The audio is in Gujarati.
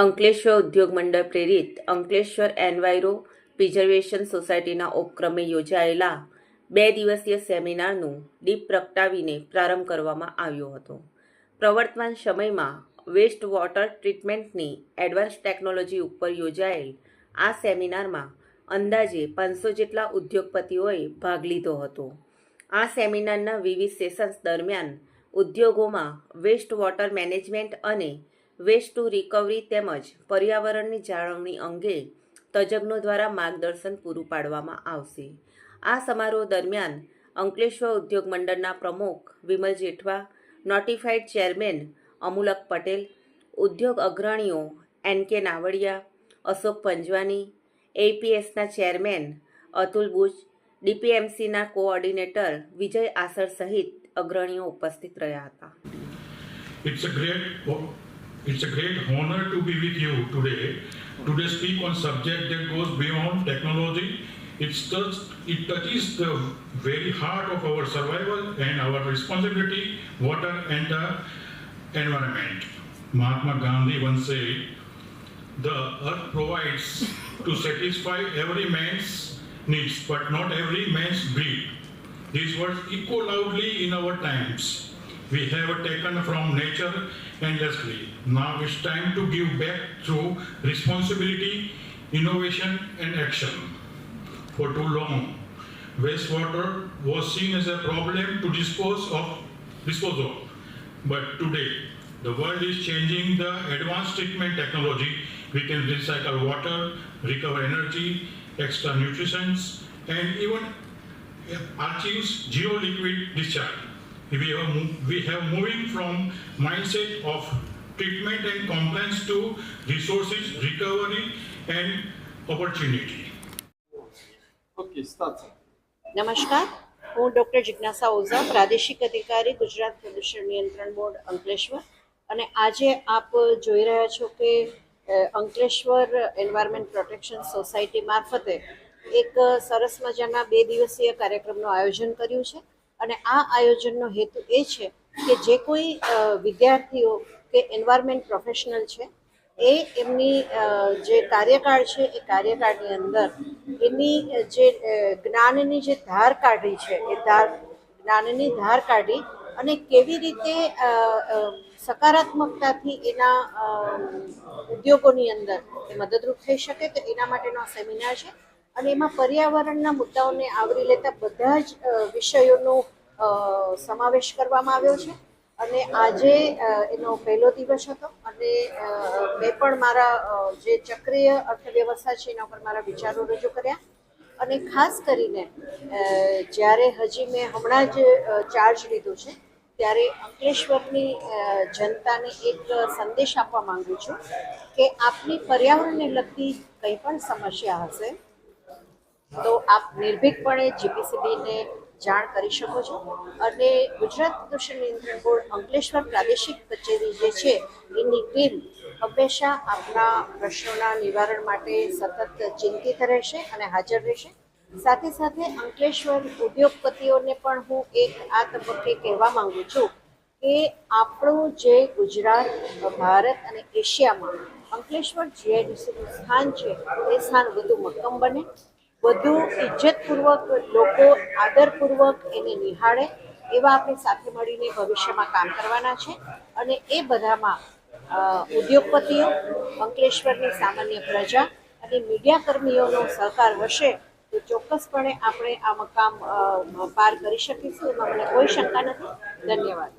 અંકલેશ્વર ઉદ્યોગ મંડળ પ્રેરિત અંકલેશ્વર એન્વાયરો પ્રિઝર્વેશન સોસાયટીના ઉપક્રમે યોજાયેલા બે દિવસીય સેમિનારનું દીપ પ્રગટાવીને પ્રારંભ કરવામાં આવ્યો હતો. પ્રવર્તમાન સમયમાં વેસ્ટ વોટર ટ્રીટમેન્ટની એડવાન્સ ટેકનોલોજી ઉપર યોજાયેલ આ સેમિનારમાં અંદાજે પાંચસો જેટલા ઉદ્યોગપતિઓએ ભાગ લીધો હતો. આ સેમિનારના વિવિધ સેશન્સ દરમિયાન ઉદ્યોગોમાં વેસ્ટ વોટર મેનેજમેન્ટ અને વેસ્ટ ટુ રિકવરી તેમજ પર્યાવરણની જાળવણી અંગે તજજ્ઞો દ્વારા માર્ગદર્શન પૂરું પાડવામાં આવશે. આ સમારોહ દરમિયાન અંકલેશ્વર ઉદ્યોગ મંડળના પ્રમુખ વિમલ જેઠવા નોટિફાઈડ ચેરમેન અમુલક પટેલ, ઉદ્યોગ અગ્રણીઓ એન કે નાવડિયા, અશોક પંજવાની, એપીએસના ચેરમેન અતુલ બુચ ડીપીએમસીના કોઓર્ડિનેટર વિજય આસર સહિત અગ્રણીઓ ઉપસ્થિત રહ્યા હતા. It's a great honor to be with you today. Today speak on subject that goes beyond technology. It's touch, it touches the very heart of our survival and our responsibility, water and the environment. Mahatma Gandhi once said, "The earth provides to satisfy every man's needs, but not every man's greed." These words echo loudly in our times. We have taken from nature endlessly. Now it's time to give back through responsibility, innovation, and action. For too long, wastewater was seen as a problem to dispose of, dispose of. But today, the world is changing the advanced treatment technology. We can recycle water, recover energy, extra nutrients, and even achieves zero liquid discharge. We have, we have moving from mindset of treatment and compliance to resources, recovery, and opportunity. Okay start નમસ્કાર. હું ડૉક્ટર જિજ્ઞાસા ઓઝા પ્રાદેશિક અધિકારી ગુજરાત પ્રદૂષણ નિયંત્રણ બોર્ડ અંકલેશ્વર. અને આજે આપ જોઈ રહ્યા છો કે અંકલેશ્વર એન્વાયરમેન્ટ પ્રોટેક્શન સોસાયટી મારફતે એક સરસ મજાના બે દિવસીય કાર્યક્રમનું આયોજન કર્યું છે. અને આ આયોજનનો હેતુ એ છે કે જે કોઈ વિદ્યાર્થીઓ કે એન્વાયરમેન્ટ પ્રોફેશનલ છે, એ એમની જે કાર્યકાળ છે, એ કાર્યકાળની અંદર એની જે જ્ઞાનની જે ધાર કાઢી છે, એ ધાર, જ્ઞાનની ધાર કાઢી અને કેવી રીતે સકારાત્મકતાથી એના ઉદ્યોગોની અંદર એ મદદરૂપ થઈ શકે તો એના માટેનો સેમિનાર છે. અને એમાં પર્યાવરણના મુદ્દાઓને આવરી લેતા બધા જ વિષયોનો સમાવેશ કરવામાં આવ્યો છે. અને આજે એનો પહેલો દિવસ હતો અને મેં પણ મારા જે ચક્રીય અર્થવ્યવસ્થા છે એના ઉપર મારા વિચારો રજૂ કર્યા. અને ખાસ કરીને જ્યારે હજી મેં હમણાં જ ચાર્જ લીધો છે, ત્યારે અંકલેશ્વરની જનતાને એક સંદેશ આપવા માંગુ છું કે આપની પર્યાવરણને લગતી કંઈ પણ સમસ્યા હશે તો આપ નિર્ભીકપણે જીપીસીબીને જાણ કરી શકો છો. અને ગુજરાત પ્રદૂષણ નિયંત્રણ બોર્ડ અંકલેશ્વર પ્રાદેશિક કચેરી જે છે, એની ટીમ હંમેશા આપના પ્રશ્નોના નિવારણ માટે સતત ચિંતિત રહેશે અને હાજર રહેશે. સાથે સાથે અંકલેશ્વર ઉદ્યોગપતિઓને પણ હું એક આ તબક્કે કહેવા માંગુ છું કે આપણું જે ગુજરાત, ભારત અને એશિયામાં અંકલેશ્વર જીઆઈડીસીનું સ્થાન છે, એ સ્થાન વધુ મક્કમ બને. વધુ ઇજ્જતપૂર્વક, લોકો આદરપૂર્વક એને નિહાળે એવા આપણે સાથે મળીને ભવિષ્યમાં કામ કરવાના છે. અને એ બધામાં ઉદ્યોગપતિઓ, અંકલેશ્વરની સામાન્ય પ્રજા અને મીડિયા કર્મીઓનો સહકાર હશે તો ચોક્કસપણે આપણે આ મકામ પાર કરી શકીશું. એમાં મને કોઈ શંકા નથી. ધન્યવાદ.